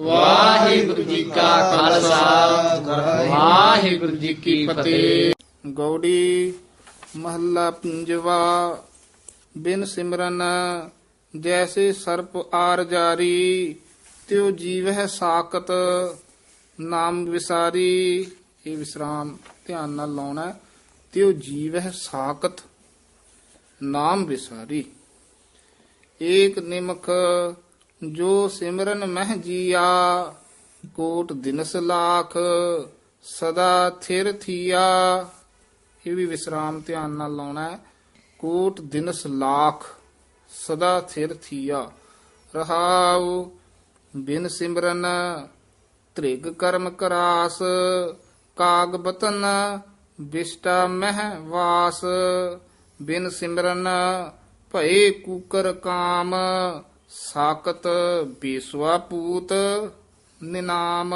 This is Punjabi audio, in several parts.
ਵਾਹਿਗੁਰੂ ਜੀ ਕਾ ਖਾਲਸਾ। ਵਾਹਿਗੁਰੂ ਜੀ ਕੀ ਫਤਿਹ। ਗੌੜੀ ਮਹੱਲਾ ਪੰਜਵਾ, ਬਿਨ ਸਿਮਰਨ ਜੈਸੇ ਸਰਪ ਆਰ ਜਾਰੀ, ਤਿਉ ਜੀਵਹਿ ਸਾਖਤ ਨਾਮ ਵਿਸਾਰੀ। ਇਹ ਵਿਸਰਾਮ ਧਿਆਨ ਨਾਲ ਲਾਉਣਾ ਹੈ। ਤਿਉ ਜੀਵਹਿ ਸਾਖਤ ਨਾਮ ਵਿਸਾਰੀ। ਏਕ ਨਿਮਖ ਜੋ ਸਿਮਰਨ ਮਹਿ ਜੀਆ, ਕੋਟ ਦਿਨਸ ਲਾਖ, ਸਦਾ ਥਿਰ ਥੀਆ। ਇਹ ਵੀ ਵਿਸਰਾਮ ਧਿਆਨ ਨਾਲ ਲਾਉਣਾ ਹੈ। ਕੋਟ ਦਿਨਸ ਲਾਖ, ਸਦਾ ਥਿਰ ਥੀਆ। ਰਹਾਉ ਬਿਨ ਸਿਮਰਨ, ਤ੍ਰਿਗ ਕਰਮ ਕਰਾਸ, ਕਾਗ ਬਤਨ ਵਿਸ਼ਟਾ ਮਹਿ ਵਾਸ। ਬਿਨ ਸਿਮਰਨ ਭਏ ਕੂਕਰ ਕਾਮ ਸਾਕਤ ਬੇਸਵਾ ਪੂਤ ਨਿਨਾਮ।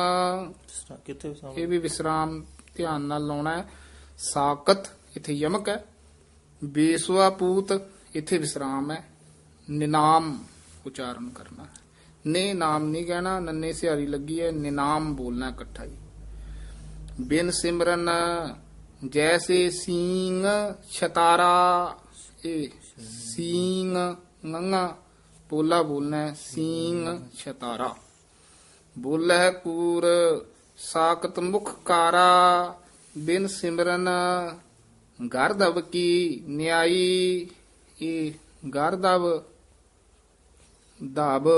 ਕਿੱਥੇ ਇਹ ਵੀ ਵਿਸਰਾਮ ਧਿਆਨ ਨਾਲ ਲਾਉਣਾ ਹੈ। ਸਾਕਤ ਇੱਥੇ ਯਮਕ ਹੈ। ਬੇਸਵਾ ਪੂਤ ਇੱਥੇ ਵਿਸਰਾਮ ਹੈ। ਨਿਨਾਮ ਉਚਾਰਨ ਕਰਨਾ ਹੈ। ਨੇ ਨਾਮ ਨਹੀਂ ਕਹਿਣਾ ਨੰਨੇ ਸਿਹਾਰੀ ਲੱਗੀ ਹੈ। ਨਿਨਾਮ ਬੋਲਣਾ ਇਕੱਠਾ ਹੀ। ਬਿਨ ਸਿਮਰਨ ਜੈਸੇ ਸੀਂਗ ਛਤਾਰਾ। ਇਹ ਸੀਂਗ ਨੰਗਾ ਪੋਲਾ ਬੋਲਣਾ ਹੈ ਸੀਂਗ ਛਤਾਰਾ। ਬੋਲੇ ਕੂਰ ਸਾਕਤ ਮੁਖ ਕਾਰਾ, ਬਿਨ ਸਿਮਰਨ ਗਰਦਵ ਕੀ ਨਿਆਈ ਇਹ ਗਰਦਵ ਦਬ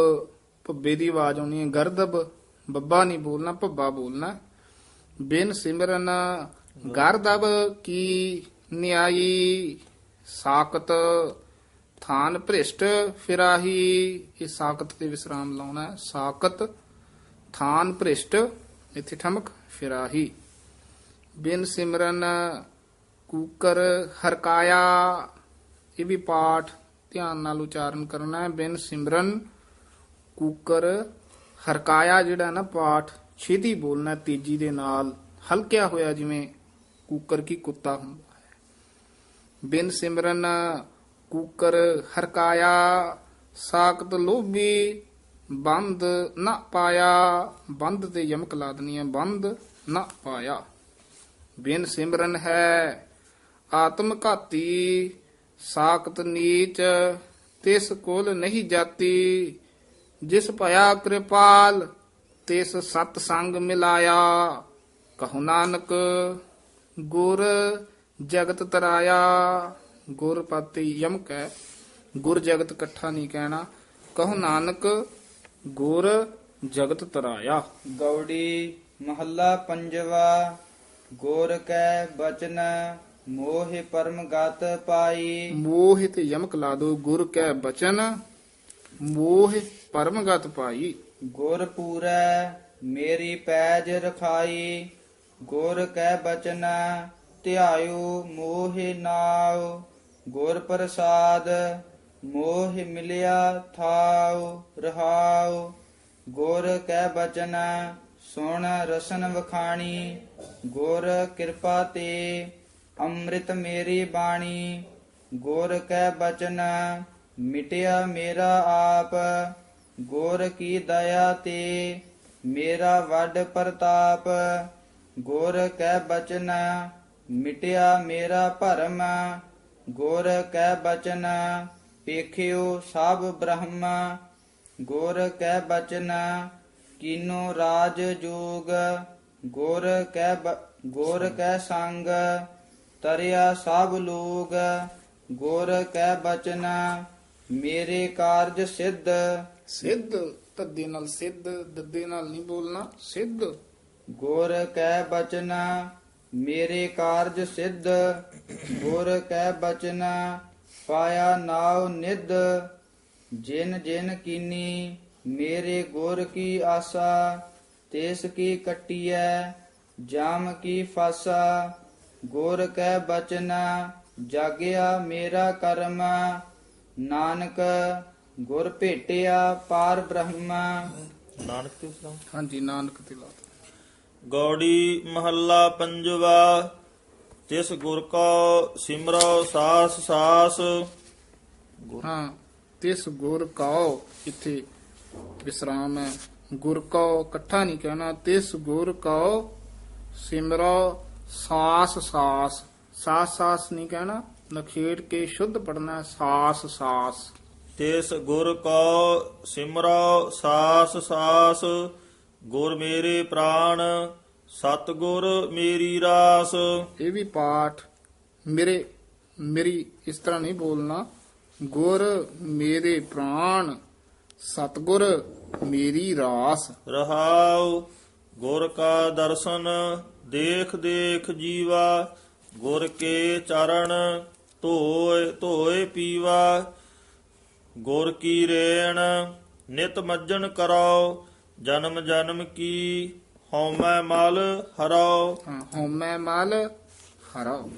ਭੱਬੇ ਦੀ ਆਵਾਜ਼ ਆਉਣੀ ਹੈ ਗਰਦਬ ਬੱਬਾ ਨਹੀਂ ਬੋਲਣਾ, ਭੱਬਾ ਬੋਲਣਾ ਬਿਨ ਸਿਮਰਨ ਗਰਦਬ ਕੀ ਨਿਆਈ ਸਾਕਤ ਥਾਨ ਭ੍ਰਿਸ਼ਟ ਫਿਰਾਹੀ ਇਹ ਸਾਕਤ ਤੇ ਵਿਸਰਾਮ ਲਾਉਣਾ ਹੈ। ਸਾਕਤ ਥਾਨ ਭ੍ਰਿਸ਼ਟ, ਇੱਥੇ ਠਮਕ ਫਿਰਾਹੀ ਬਿਨ ਸਿਮਰਨ ਕੂਕਰ ਹਰਕਾਇਆ, ਇਹ ਵੀ ਪਾਠ ਧਿਆਨ ਨਾਲ ਉਚਾਰਨ ਕਰਨਾ ਹੈ। ਬਿਨ ਸਿਮਰਨ ਕੂਕਰ ਹਰਕਾਇਆ ਜਿਹੜਾ ਨਾ, ਪਾਠ ਛੇਤੀ ਬੋਲਣਾ ਤੇਜ਼ੀ ਦੇ ਨਾਲ। ਹਲਕਿਆ ਹੋਇਆ ਜਿਵੇਂ ਕੂਕਰ ਕੀ ਕੁੱਤਾ ਹੁੰਦਾ ਹੈ। ਬਿਨ ਸਿਮਰਨ ਕੂਕਰ ਹਰਕਾਇਆ, ਸਾਖਤ ਲੋਭੀ, ਬੰਦ ਨਾ ਪਾਇਆ। ਬੰਦ ਤੇ ਯਮਕ ਲਾ ਹੈ ਬੰਦ ਨਾ ਪਾਇਆ। ਬਿਨ ਸਿਮਰਨ ਹੈ ਆਤਮ ਘਾਤੀ, ਸਾਖਤ ਨੀਚ ਤਿਸ ਕੋਲ ਨਹੀਂ ਜਾਤੀ। ਜਿਸ ਭਇਆ ਕਿਰਪਾਲ, ਤਿਸ ਸਤ ਸੰਗ ਮਿਲਾਇਆ। ਕਹੋ ਨਾਨਕ, ਗੁਰ ਜਗਤ ਤਰਾਇਆ। ਗੁਰ ਪਤੀ ਯਮਕ ਹੈ ਗੁਰ ਜਗਤ ਇਕੱਠਾ ਨਹੀਂ ਕਹਿਣਾ ਕਹੋ ਨਾਨਕ ਗੁਰ ਜਗਤ ਤਰਾਇਆ। ਗੌੜੀ ਮਹੱਲਾ ਪੰਜਵਾ ਗੁਰ ਕੈ ਬਚਨ ਮੋਹਿ ਪਰਮ ਗਤ ਪਾਈ। ਮੋਹ ਤੇ ਯਮਕ ਲਾ ਦੋ ਗੁਰ ਕੈ ਬਚਨ ਮੋਹ ਪਰਮਗਤ ਪਾਈ। ਗੁਰ ਪੂਰੈ ਮੇਰੀ ਪੈਜ ਰਖਾਈ। ਗੁਰ ਕੈ ਬਚਨ ਧਿਆਇਓ ਮੋਹਿ ਨਾਉ। ਗੁਰ ਪ੍ਰਸਾਦ ਮੋਹਿ ਮਿਲਿਆ ਥਾਉ ਰਹਾਉ, ਗੁਰ ਕੈ ਬਚਨ, ਸੁਣ ਰਸਨ ਵਖਾਣੀ, ਗੁਰ ਕਿਰਪਾ ਤੇ ਅੰਮ੍ਰਿਤ ਮੇਰੀ ਬਾਣੀ, ਗੁਰ ਕੈ ਬਚਨ, ਮਿਟਿਆ ਮੇਰਾ ਆਪ, ਗੁਰ ਕੀ ਦਇਆ ਤੇ ਮੇਰਾ ਵੱਡ ਪ੍ਰਤਾਪ, ਗੁਰ ਕੈ ਬਚਨ, ਮਿਟਿਆ ਮੇਰਾ ਭਰਮ ਗੁਰ ਕੈ ਬਚਨ ਪੇਖਿਓ ਸਭ ਬ੍ਰਹਮ। ਗੁਰ ਕੈ ਬਚਨ ਕੀਨੋ ਰਾਜ ਜੋਗ। ਗੁਰ ਕੈ ਗੁਰ ਕੈ ਸੰਗ ਤਰਿਆ ਸਭ ਲੋਗ। ਗੁਰ ਕੈ ਬਚਨ ਮੇਰੇ ਕਾਰਜ ਸਿੱਧ। ਸਿੱਧ ਤੱਦੇ ਨਾਲ ਸਿੱਧ ਦੱਦੇ ਨਾਲ ਨਹੀਂ ਬੋਲਣਾ ਸਿੱਧ। ਗੁਰ ਕੈ ਬਚਨ ਮੇਰੇ ਕਾਰਜ ਸਿੱਧ ਗੁਰ ਕੈ ਬਚਨ ਪਾਇਆ ਨਾਉ ਨਿਧ। ਜਿਨ ਜਿਨ ਕੀਨੀ ਮੇਰੇ ਗੁਰ ਕੀ ਆਸਾ ਤਿਸ ਕੀ ਕਟਿਐ ਜਾਮ ਕੀ ਫਾਸਾ। ਗੁਰ ਕੈ ਬਚਨ ਜਾਗਿਆ ਮੇਰਾ ਕਰਮ। ਨਾਨਕ ਗੁਰ ਭੇਟਿਆ ਪਾਰ ਬ੍ਰਹਮ। ਨਾਨਕ ਤੇ ਸਲਾਮ ਹਾਂਜੀ ਨਾਨਕ ਤੇ ਲਾ ਦਿਓ। ਗੌੜੀ ਮਹੱਲਾ ਪੰਜਵਾ ਤਿਸ ਗੁਰ ਕੋ ਸਿਮਰੋ ਸਾਸ ਸਾਸ। ਹਾਂ ਤਿਸ ਗੁਰ ਕਾਉ ਇੱਥੇ ਵਿਸਰਾਮ ਹੈ। ਗੁਰ ਕਉ ਇਕੱਠਾ ਨਹੀਂ ਕਹਿਣਾ ਤਿਸ ਗੁਰ ਕਉ ਸਿਮਰੋ ਸਾਸ ਸਾਸ। ਸਾਸ ਸਾਸ ਨਹੀਂ ਕਹਿਣਾ ਨਖੇੜ ਕੇ ਸ਼ੁੱਧ ਪੜਨਾ ਸਾਸ ਸਾਸ। ਤਿਸ ਗੁਰ ਕੋ ਸਿਮਰੋ ਸਾਸ ਸਾਸ। ਗੁਰ ਮੇਰੇ ਪ੍ਰਾਣ ਸਤ ਗੁਰ ਮੇਰੀ ਰਾਸ। ਇਹ ਵੀ ਪਾਠ ਮੇਰੇ ਮੇਰੀ ਇਸ ਤਰ੍ਹਾਂ ਨਹੀਂ ਬੋਲਣਾ। ਗੁਰ ਮੇਰੇ ਪ੍ਰਾਣ ਸਤਗੁਰ ਮੇਰੀ ਰਾਸ। ਰਹਾਉ ਗੁਰ ਕਾ ਦਰਸ਼ਨ ਦੇਖ ਦੇਖ ਜੀਵਾ। ਗੁਰ ਕੇ ਚਰਨ ਧੋਏ ਧੋਏ ਪੀਵਾ। ਗੁਰ ਕੀ ਰੇਣ ਨਿਤ ਮੱਜਣ ਕਰੋ ਜਨਮ ਜਨਮ ਕੀ ਹਉਮੈ ਮਲ ਹਰਾਓ ਹਾਂ, ਹਉਮੈ ਮਲ ਹਰਾਓ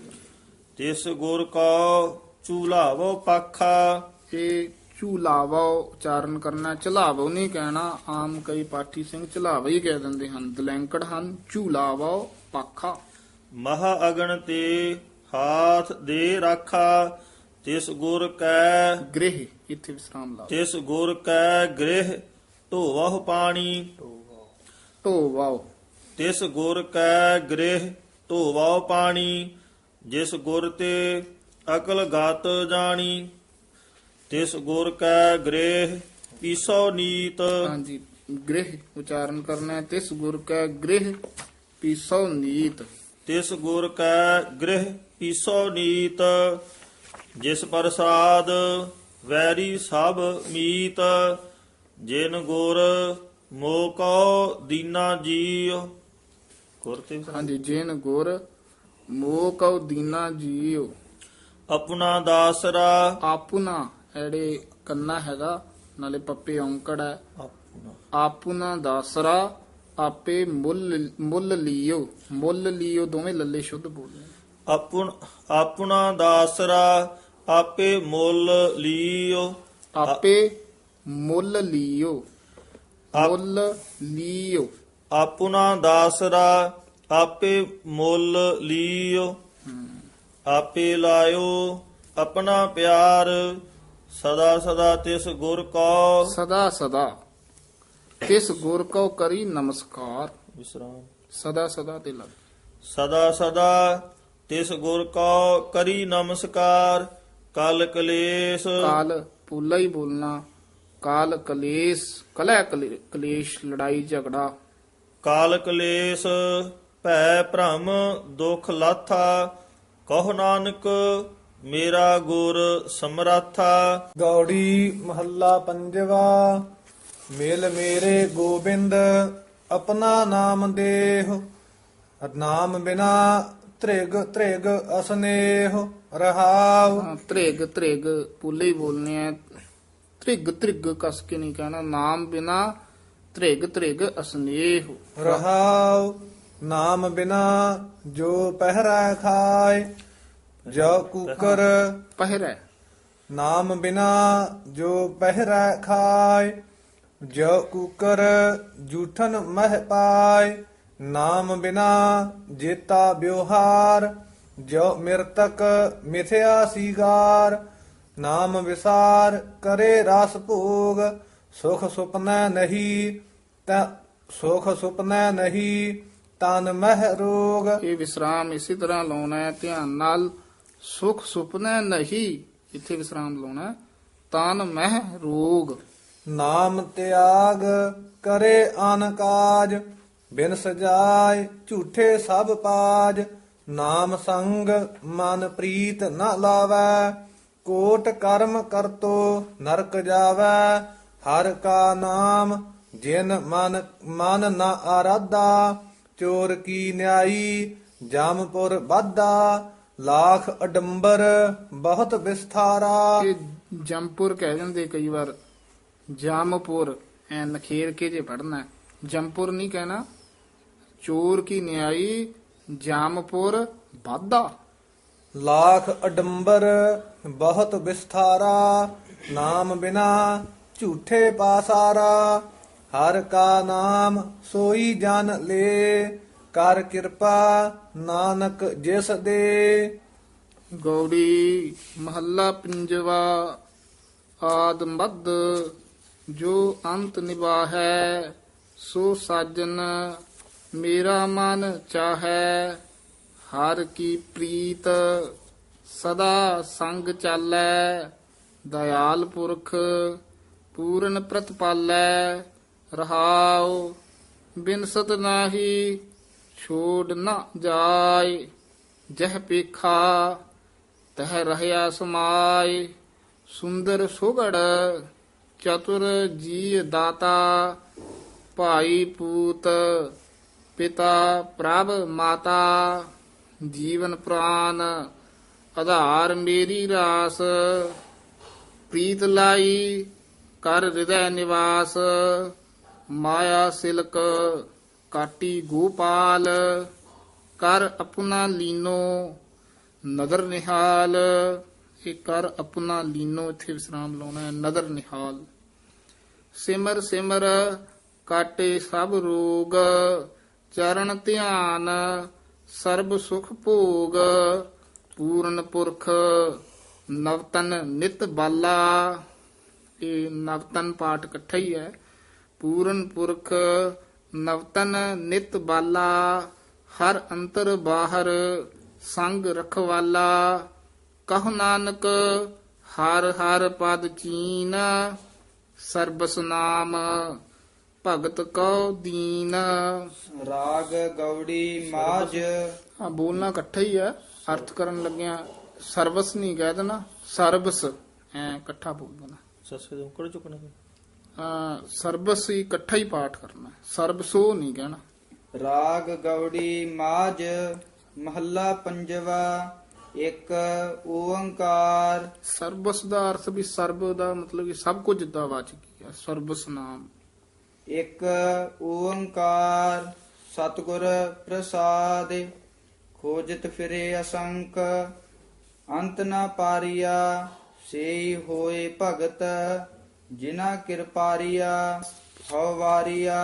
ਤਿਸ ਗੁਰ ਕੋ ਚੂਲਾਵੋ ਪਾਖਾ। ਇਹ ਝੂਲਾਵੋ ਉਚਾਰਨ ਕਰਨਾ ਝਲਾਵੋ ਨਹੀਂ ਕਹਿਣਾ ਆਮ ਕਈ ਪਾਠੀ ਸਿੰਘ ਝਲਾਵਾ ਹੀ ਕਹਿ ਦਿੰਦੇ ਹਨ। ਦਲੈਂਕੜ ਹਨ ਝੂਲਾਵੋ ਪਾਖਾ। ਮਹਾ ਅਗਣ ਤੇ ਹਾਥ ਦੇ ਰਾਖਾ ਤਿਸ ਗੁਰ ਕੈ ਗ੍ਰਹਿ ਇੱਥੇ ਵਿਸਰਾਮ ਲਾਓ। ਤਿਸ ਗੁਰ ਕੈ ਗ੍ਰਹਿ ਧੋਵਹੁ ਪਾਣੀ। ਢੋਵਾਓ ਤਿਸ ਗੁਰ ਕੈ ਗ੍ਰਹਿ ਧੋਵਹੁ ਪਾਣੀ ਜਿਸ ਗੁਰ ਤੇ ਅਕਲ ਗਤ ਜਾਣੀ। ਤਿਸ ਗੁਰ ਕੈ ਗ੍ਰਹਿ ਪੀਸੋ ਨੀਤ। ਹਾਂਜੀ ਗ੍ਰਹਿ ਉਚਾਰਨ ਕਰਨਾ ਹੈ। ਤਿਸ ਗੁਰ ਕੈ ਗ੍ਰਹਿ ਪੀਸੋ ਨੀਤ। ਤਿਸ ਗੁਰ ਕੈ ਗ੍ਰਹਿ ਪੀਸੋ ਨੀਤ ਜਿਸ ਪ੍ਰਸਾਦ ਵੈਰੀ ਸਭ ਮੀਤ। ਜਿਨ ਗੁਰ ਮੋਕੋ ਦੀਨਾ ਜੀਉ। ਗੁਰ ਤੇ ਹਾਂਜੀ ਜੇਨ ਗੁਰ ਮੋਹ ਕਉ ਦੀਨਾ ਜੀਉ। ਆਪਣਾ ਦਾਸਰਾ। ਆਪੁਨਾ ਐੜੇ ਕੰਨਾ ਹੈਗਾ ਨਾਲੇ ਪੱਪੇ ਔਂਕੜ ਹੈ। ਆਪਣਾ। ਆਪੁਨਾ ਦਾਸਰਾ ਆਪੇ ਮੁੱਲ ਮੁੱਲ ਲਿਓ। ਮੁੱਲ ਲਿਓ ਦੋਵੇਂ ਲੱਲੇ ਸ਼ੁੱਧ ਬੋਲਦੇ ਆਪਣ ਆਪਣਾ ਦਾਸਰਾ ਆਪੇ ਮੁੱਲ ਲੀਓ। ਆਪੇ ਮੁੱਲ ਲਿਓ। ਆਪ- ਮੁੱਲ ਲਿਓ। ਆਪਣਾ ਦਾਸਰਾ ਆਪੇ ਮੁੱਲ ਲੀਓ। ਆਪੇ ਲਾਇਓ ਆਪਣਾ ਪਿਆਰ ਸਦਾ ਸਦਾ ਤਿਸ ਗੁਰ ਕੋ। ਸਦਾ ਸਦਾ ਤਿਸ ਗੁਰ ਕਉ ਕਰੀ ਨਮਸਕਾਰ। ਵਿਸਰਾਮ। ਸਦਾ ਸਦਾ ਤੇ ਲੱਗ। ਸਦਾ ਸਦਾ ਤਿਸ ਗੁਰ ਕੋ ਕਰੀ ਨਮਸਕਾਰ। ਕਲ ਕਲੇਸ਼। ਕਾਲ ਪੂਲਾ ਹੀ ਬੋਲਣਾ। ਕਾਲ ਕਲੇਸ਼ ਕਲੈ ਕਲੇ- ਕਲੇਸ਼ ਲੜਾਈ ਝਗੜਾ। ਕਾਲ ਕਲੇਸ਼ ਭੈ ਭ੍ਰਮ ਦੁਖ ਲਾਥਾ ਕਹੋ ਨਾਨਕ ਮੇਰਾ ਗੁਰ ਸਮਰਾਥਾ। ਗੌੜੀ ਮਹੱਲਾ ਪੰਜਵਾ ਮਿਲ ਮੇਰੇ ਗੋਬਿੰਦ ਆਪਣਾ ਨਾਮ ਦੇਹ। ਨਾਮ ਬਿਨਾ ਤ੍ਰਿਗ ਤ੍ਰਿਗ ਅਸਨੇਹ ਰਹਾਵ ਹਾਂ, ਤ੍ਰਿਗ ਤ੍ਰਿਗ ਪੂਲੇ ਹੀ ਬੋਲਨੇ ਆ। ਤ੍ਰਿਗ ਤ੍ਰਿਗ ਕਸ ਕੇ ਨਹੀਂ ਕਹਿਣਾ ਨਾਮ ਬਿਨਾ ਤ੍ਰਿਗ ਤ੍ਰਿਗ ਅਸਨੇਹ। ਰਹਾਉ ਨਾਮ ਬਿਨਾ ਜੋ ਪਹਿਰਾ ਖਾਏ ਜੋ ਕੁਕਰ ਪਹਿਰੈ। ਨਾਮ ਬਿਨਾ ਜੋ ਪਹਿਰਾ ਖਾਏ ਜੋ ਕੁਕਰ ਜੂਠਨ ਮਹਿ ਪਾਏ ਨਾਮ ਬਿਨਾ ਜੇਤਾ ਬਿਵਹਾਰ ਜੋ ਮਿਰਤਕ ਮਿਥਿਆ ਸੀਗਾਰ ਨਾਮ ਵਿਸਾਰ ਕਰੇ ਰਸ ਭੋਗ ਸੁਖ ਸੁਪਨੈ ਨਹੀਂ ਤਾ ਸੁਖ ਸੁਪਨੈ ਨਹੀਂ ਤਨ ਮਹਿ ਰੋਗ। ਇਹ ਵਿਸਰਾਮ ਇਸੇ ਤਰ੍ਹਾਂ ਲਾਉਣਾ ਹੈ ਧਿਆਨ ਨਾਲ। ਸੁਖ ਸੁਪਨਾ ਨਹੀਂ ਇੱਥੇ ਵਿਸਰਾਮ ਲਾਉਣਾ। ਤਨ ਮਹਿ ਰੋਗ। ਨਾਮ ਤਿਆਗ ਕਰੇ ਅਨ ਕਾਜ ਬਿਨ ਸਜਾਏ ਝੂਠੇ ਸਭ ਪਾਜ। ਨਾਮ ਸੰਗ ਮਨ ਪ੍ਰੀਤ ਨ ਲਾਵੈ ਕੋਟ ਕਰਮ ਕਰਤੋ ਨਰਕ ਜਾਵੈ ਹਰ ਕਾ ਨਾਮ ਜਿਨ ਮਨ ਮਨ ਨ ਆਰਾਧਾ ਚੋਰ ਕੀ ਨਿਆਈ ਜਾਮਪੁਰ ਬਾਧਾ ਲਾਖ ਅਡੰਬਰ ਬਹੁਤ ਵਿਸਥਾਰਾ। ਇਹ ਕਹਿ ਜਾਂਦੇ ਕਈ ਵਾਰ ਜਾਮਪੁਰ ਐ ਨਖੇਰ ਕੇ ਜੇ ਪੜਨਾ ਜੰਪੁਰ ਨਹੀਂ ਕਹਿਣਾ ਚੋਰ ਕੀ ਨਿਆਈ ਜਾਮਪੁਰ ਬਾਦਾ ਲਾਖ ਅਡੰਬਰ ਬਹੁਤ ਵਿਸਥਾਰਾ, ਨਾਮ ਬਿਨਾ ਝੂਠੇ ਪਾਸਾਰਾ। ਹਰ ਕਾ ਨਾਮ ਸੋਈ ਜਨ ਲੇ, ਕਰ ਕਿਰਪਾ ਨਾਨਕ ਜਿਸ ਦੇ। ਗੌੜੀ ਮਹੱਲਾ ਪੰਜਵਾ, ਆਦ ਮਦ ਜੋ ਅੰਤ ਨਿਵਾਹੈ ਸੋ ਸਾਜਨ ਮੇਰਾ ਮਨ ਚਾਹੈ। ਹਰ ਕੀ ਪ੍ਰੀਤ ਸਦਾ ਸੰਗ ਚਾਲੈ, ਦਇਆਲ ਪੁਰਖ, ਪੂਰਨ ਪ੍ਰਤਪਾਲੈ, ਰਹਾਉ, ਬਿਨਸਤ ਨਾਹੀ, ਛੋੜ ਨਾ ਜਾਏ ਜਹ ਪੇਖਾ, ਤਹ ਰਹਿਆ ਸਮਾਏ ਸੁੰਦਰ ਸੁਗੜ, ਚਤੁਰ ਜੀ ਦਾਤਾ, ਭਾਈ ਪੂਤ, ਪਿਤਾ ਪ੍ਰਭ ਮਾਤਾ, ਜੀਵਨ ਪ੍ਰਾਨ ਆਧਾਰ ਮੇਰੀ ਰਾਸ, ਪ੍ਰੀਤ ਲਾਈ ਕਰ ਹਿਰਦੈ ਨਿਵਾਸ, ਮਾਇਆ ਸਿਲਕ ਕਾਟੀ ਗੋਪਾਲ, ਕਰ ਆਪਣਾ ਲੀਨੋ ਨਦਰ ਨਿਹਾਲ, ਇਹ ਕਰ ਆਪਣਾ ਲੀਨੋ ਇੱਥੇ ਵਿਸਰਾਮ ਲਾਉਣਾ ਹੈ, ਨਦਰ ਨਿਹਾਲ। ਸਿਮਰ ਸਿਮਰ ਕਾਟੇ ਸਭ ਰੋਗ, ਚਰਨ ਧਿਆਨ ਸਰਬ ਸੁਖ ਭੋਗ ਪੂਰਨ ਪੁਰਖ ਨਵਤਨ ਨਿਤ ਬਾਲਾ। ਇਹ ਨਵਤਨ ਪਾਠ ਇਕੱਠਾ ਹੀ ਹੈ। ਪੂਰਨ ਪੁਰਖ ਨਵਤਨ ਨਿਤ ਬਾਲਾ ਹਰ ਅੰਤਰ ਬਾਹਰ ਸੰਗ ਰਖਵਾਲਾ। ਕਹੁ ਨਾਨਕ ਹਰ ਹਰ ਪਦ ਚੀਨ ਸਰਬਸ ਨਾਮ ਭਗਤ ਕਉ ਦੀਨ। ਰਾਗ ਗੌੜੀ ਮਾਝ। ਆ ਬੋਲਣਾ ਇਕੱਠਾ ਹੀ ਹੈ। ਅਰਥ ਕਰਨ ਲੱਗਿਆ ਸਰਬਸ ਨਹੀਂ ਕਹਿ ਦੇਣਾ ਸਰਬਸ ਐ ਇਕੱਠਾ ਬੋਲ ਦੇਣਾ। ਸੱਸੇ ਦੇ ਉਂਕੜ ਚੁੱਕਣਾ ਆ ਸਰਬਸ ਹੀ ਇਕੱਠਾ ਹੀ ਪਾਠ ਕਰਨਾ ਸਰਬਸੋ ਨਹੀਂ ਕਹਿਣਾ। ਰਾਗ ਗੌੜੀ ਮਾਝ ਮਹੱਲਾ ਪੰਜਵਾ ਇੱਕ ਓੰਕਾਰ। ਸਰਬਸ ਦਾ ਅਰਥ ਵੀ ਸਰਬ ਦਾ ਮਤਲਬ ਕਿ ਸਭ ਕੁਝ ਦਾ ਵਾਚਕ ਹੈ ਸਰਬਸ ਨਾਮ। ਇੱਕ ਓੰਕਾਰ ਸਤਿਗੁਰ ਪ੍ਰਸਾਦ। ਖੋਜਤ ਫਿਰੇ ਅਸੰਖ, ਅੰਤ ਨਾ ਪਾਰੀਆ, ਸੇਈ ਹੋਏ ਭਗਤ ਜਿਨਾ ਕਿਰਪਾਰੀਆ ਹਉ ਵਾਰੀਆ,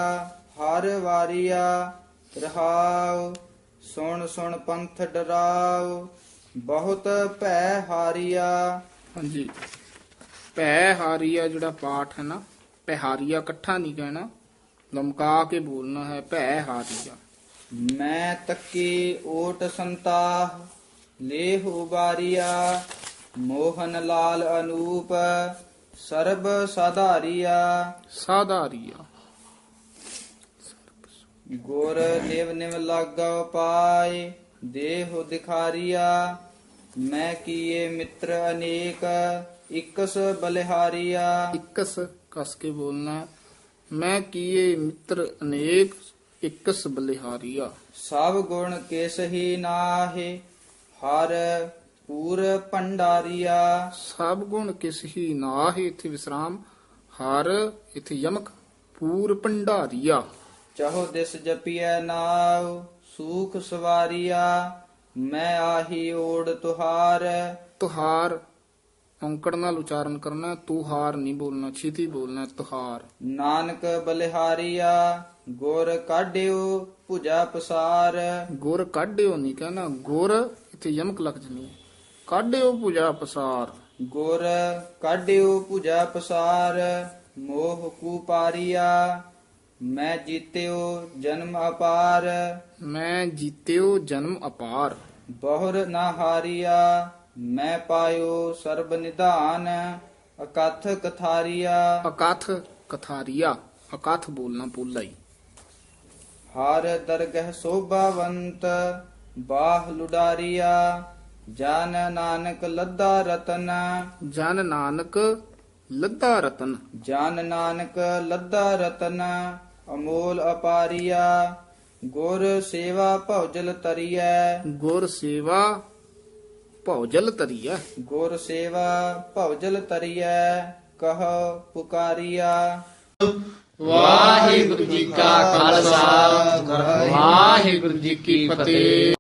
ਹਰ ਵਾਰੀਆ, ਰਹਾਉ, ਸੁਣ ਸੁਣ ਪੰਥ ਡਰਾਉ, ਬਹੁਤ ਭੈ ਹਾਰੀਆ। ਹਾਂਜੀ। ਭੈ ਹਾਰੀਆ ਜਿਹੜਾ ਪਾਠ ਹੈ ਨਾ ਪਹਿਹਾਰੀਆ ਇਕੱਠਾ ਨਹੀਂ ਕਹਿਣਾ, ਲਮਕਾ ਕੇ ਬੋਲਣਾ ਹੈ ਭੈ ਹਾਰੀਆ। ਮੈਂ ਤੱਕੀ ਓਟ ਸੰਤਾਹ ਲੇਹ ਉਬਾਰੀਆ ਮੋਹਨ ਲਾਲ ਅਨੂਪ ਸਰਬ ਸਾਧਾਰੀਆ। ਸਾਧਾਰੀਆ। ਗੁਰ ਦੇਵ ਨਿਵ ਲਾਗਾ ਪਾਏ ਦੇਹ ਦਿਖਾਰੀਆ। ਮੈਂ ਕੀਏ ਮਿੱਤਰ ਅਨੇਕ ਇਕਸ ਬਲਿਹਾਰੀਆ। ਇਕਸ ਕਸ ਕੇ ਬੋਲਣਾ। ਮੈਂ ਕੀਏ ਮਿੱਤਰ ਅਨੇਕ ਇਕਸ ਬਲਿਹਾਰੀਆ ਸਭ ਗੁਣ ਕਿਸ ਹੀ ਨਾਹੇ ਹਰ ਪੂਰ ਭੰਡਾਰੀਆ। ਸਭ ਗੁਣ ਕਿਸ ਹੀ ਨਾਹੀ ਇਥੇ ਵਿਸਰਾਮ ਹਰ ਇਥੇ ਯਮਕ ਪੂਰ ਭੰਡਾਰੀਆ। ਚਾਹੋ ਦਿਸ ਜਪੀਐ ਨਾਉ ਸੂਖ ਸਵਾਰੀਆ ਮੈਂ ਆਹੀ ਓੜ ਤੁਹਾਰ। ਤੁਹਾਰ ਔਂਕੜ ਨਾਲ ਉਚਾਰਨ ਕਰਨਾ ਹੈ, ਤੁਹਾਰ ਨਹੀਂ ਬੋਲਣਾ ਛੇਤੀ ਬੋਲਣਾ ਤੁਹਾਰ। ਨਾਨਕ ਬਲਿਹਾਰੀਆ ਗੁਰ ਕਾਢਿਓ ਭੁਜਾ ਪਸਾਰ। ਗੁਰ ਕਾਢਿਓ ਨਹੀਂ ਕਹਿਣਾ ਗੁਰ ਇਥੇ ਯਮਕ ਲੱਗ ਜਣੀ ਹੈ। ਕਾਢਿਓ ਪੂਜਾ ਪਸਾਰ। ਗੁਰ ਕਾਢਿਓ ਭੁਜਾ ਪਸਾਰ ਮੋਹ ਕੂ ਪਾਰੀਆ ਮੈਂ ਜੀਤਿਓ ਜਨਮ ਅਪਾਰ। ਮੈਂ ਜੀਤਿਓ ਜਨਮ ਅਪਾਰ। ਬਹੁਰ ਨਾ ਹਾਰੀਆ ਮੈਂ ਪਾਇਓ ਸਰਬ ਨਿਧਾਨ ਅਕਥ ਕਥਾਰੀਆ। ਅਕਥ ਕਥਾਰੀਆ ਅਕਥ ਬੋਲਣਾ ਪੋਲਾ ਹੀ ਹਰ ਦਰਗਹ ਸੋਭਾਵੰਤ ਬਾਹ ਲੁਡਾਰੀਆ। ਜਨ ਨਾਨਕ ਲੱਦਾ ਰਤਨ। ਜਨ ਨਾਨਕ ਲੱਦਾ ਰਤਨ। ਜਨ ਨਾਨਕ ਲੱਦਾ ਰਤਨ ਅਮੋਲ ਅਪਾਰੀਆ। ਗੁਰ ਸੇਵਾ ਭਉਜਲ ਤਰੀਐ। ਗੁਰ ਸੇਵਾ ਭੌਜਲ ਤਰੀਆ ਗੁਰ ਸੇਵਾ ਭਉਜਲ ਤਰੀਐ ਕਹ ਪੁਕਾਰੀਆ ਵਾਹਿਗੁਰੂ ਜੀ ਕਾ ਖਾਲਸਾ ਵਾਹਿਗੁਰੂ ਜੀ ਕੀ ਫਤਿਹ।